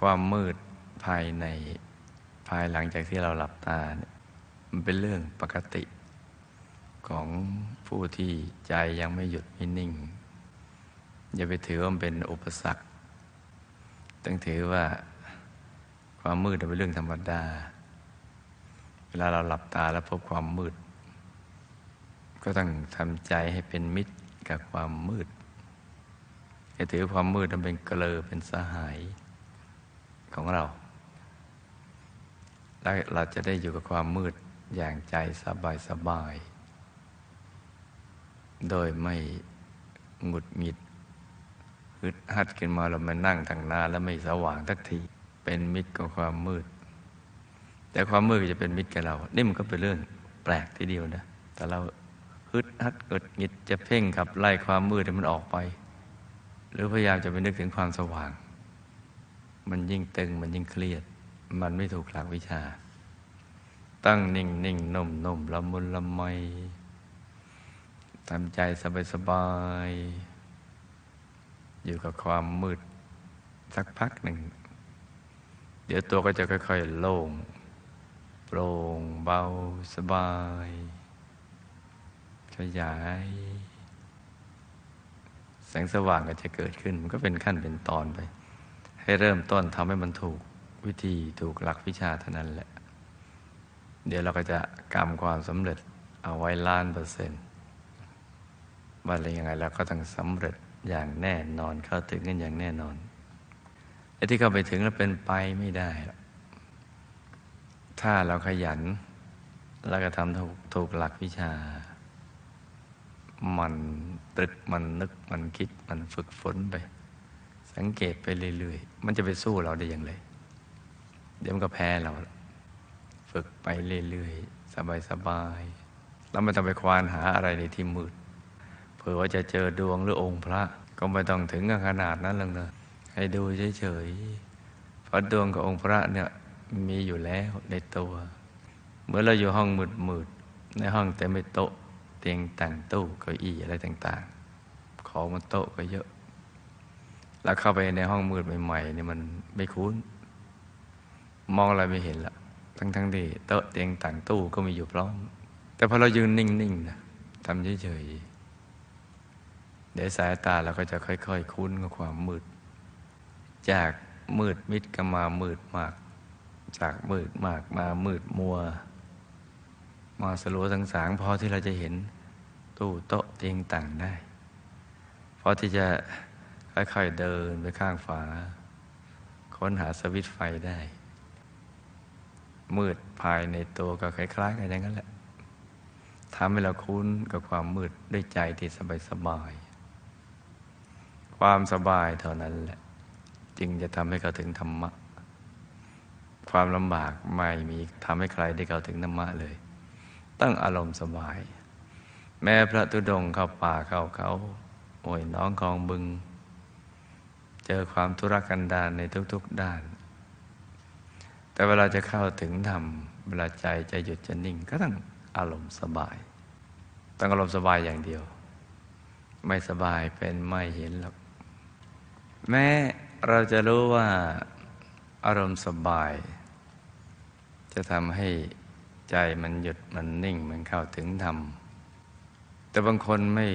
ความมืดภายในภายหลังจากที่เราหลับตาเนี่ยมันเป็นเรื่องปกติ ของผู้ที่ใจยังไม่หยุดไม่นิ่ง อย่าไปถือว่ามันเป็นอุปสรรคต้องถือว่าความมืดเป็นเรื่องธรรมดา เวลาเราหลับตาแล้วพบความมืด ก็ต้องทำใจให้เป็นมิตรกับความมืด อย่าถือความมืดมันเป็นเกลอเป็นสหาย ของเรา และเราจะได้อยู่กับความมืดอย่างใจสบายสบาย โดยไม่หงุดหงิดฮึดฮัดขึ้นมาเรามานั่งทางนาแล้วไม่สว่างทักทีเป็นมิตรกับความมืด แต่ความมืดจะเป็นมิตรกับเรา นี่มันก็เป็นเรื่องแปลกทีเดียวนะ แต่เราฮึดฮัดกดหงิดจะเพ่งขับไล่ความมืดให้มันออกไป หรือพยายามจะไปนึกถึงความสว่าง มันยิ่งตึงมันยิ่งเครียด มันไม่ถูกหลักวิชา ตั้งนิ่งนิ่งนุ่มนุ่มละมุนละไมทำใจสบายสบาย อยู่กับความมืดสักพักหนึ่ง เดี๋ยวตัวก็จะค่อยๆโล่งโปร่งเบาสบาย ขยาย แสงสว่างก็จะเกิดขึ้น มันก็เป็นขั้นเป็นตอนไป ให้เริ่มต้นทำให้มันถูกวิธีถูกหลักวิชาเท่านั้นแหละ เดี๋ยวเราก็จะกำความสำเร็จเอาไว้ล้านเปอร์เซ็นต์ว่าอะไรยังไงเราก็ต้องสำเร็จอย่างแน่นอนเข้าถึงกันอย่างแน่นอนไอ้ที่เข้าไปถึงแล้วเป็นไปไม่ได้ ถ้าเราขยัน แล้วก็ทำถูกถูกหลักวิชา มันตรึกมันนึกมันคิดมันฝึกฝนไป สังเกตไปเรื่อยๆ มันจะไปสู้เราได้อย่างไร เดี๋ยวมันก็แพ้เรา ฝึกไปเรื่อยๆ สบายๆ แล้วไม่ต้องไปควานหาอะไรในที่มืด เผื่อว่าจะเจอดวงหรือองค์พระ ก็ไม่ต้องถึงขนาดนั้นหรอกนะให้ดูเฉยๆ เพราะดวงกับองค์พระเนี่ยมีอยู่แล้วในตัว เมื่อเราอยู่ห้องมืดๆ ในห้องแต่ไม่โต๊ะเตียงต่งตู้เก้าอี้อะไรต่างๆ ของมันโต๊ะก็เยอะ แล้วเข้าไปในห้องมืดใหม่ๆนี่มันไม่คุ้น มองอะไรไม่เห็นละทั้งๆที่โต๊ะเตียงต่างตู้ก็มีอยู่พร้อม แต่พอเรายืนนิ่งๆนะทำเฉยๆเดี๋ยวสายตาเราก็จะค่อยๆคุ้นกับความมืด จากมืดมิดก็มามืดมาก จากมืดมากมามืดมัว มาสลัวสังสางพอที่เราจะเห็นตู้โต๊ะเตียงต่างได้พอที่จะ ค่อยๆเดินไปข้างฝา ค้นหาสวิตไฟได้ มืดภายในตัวก็คล้ายๆกันอย่างนั้นแหละทำให้เราคุ้นกับความมืดด้วยใจที่สบายๆความสบายเท่านั้นแหละ จึงจะทำให้เขาถึงธรรมะ ความลำบากไม่มีทำให้ใครได้เข้าถึงธรรมะเลย ตั้งอารมณ์สบาย แม้พระตุดงเข้าป่าเข้าเขาโอ้ยน้องคลองบึง เจอความทุรกันดารในทุกๆด้าน แต่เวลาจะเข้าถึงธรรมเวลาใจจะหยุดจะนิ่ง ก็ต้องอารมณ์สบาย ต้องอารมณ์สบายอย่างเดียว ไม่สบายเป็นไม่เห็นหรอก แม้เราจะรู้ว่าอารมณ์สบาย จะทำให้ใจมันหยุดมันนิ่งมันเข้าถึงธรรม แต่บางคนไม่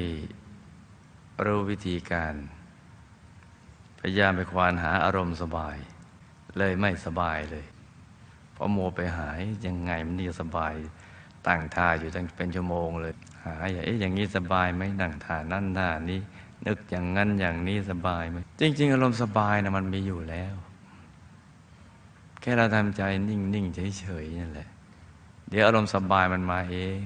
รู้วิธีการ พยายามไปควานหาอารมณ์สบาย เลยไม่สบายเลยเพราะโมไปหายยังไงมันนี่สบายตั้งท่าอยู่ตั้งเป็นชั่วโมงเลย หาอย่างอย่างนี้สบายไหมนั่งท่านั่นท่านี้ นึกอย่างนั้นอย่างนี้สบายไหมจริง ๆ อารมณ์สบายนะมันมีอยู่แล้ว แค่เราทำใจนิ่งๆเฉยๆนั่นแหละ เดี๋ยวอารมณ์สบายมันมาเอง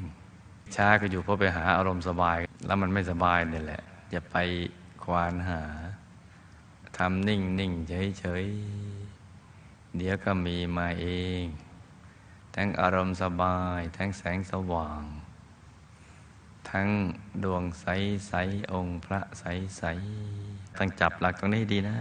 ช้าก็อยู่เพราะไปหาอารมณ์สบาย แล้วมันไม่สบายนี่แหละอย่าไปควานหา ทำนิ่งนิ่งเฉยเฉยเดี๋ยวก็มีมาเอง ทั้งอารมณ์สบาย ทั้งแสงสว่าง ทั้งดวงใสใสองค์พระใสใสต้องจับหลักตรงนี้ดีนะ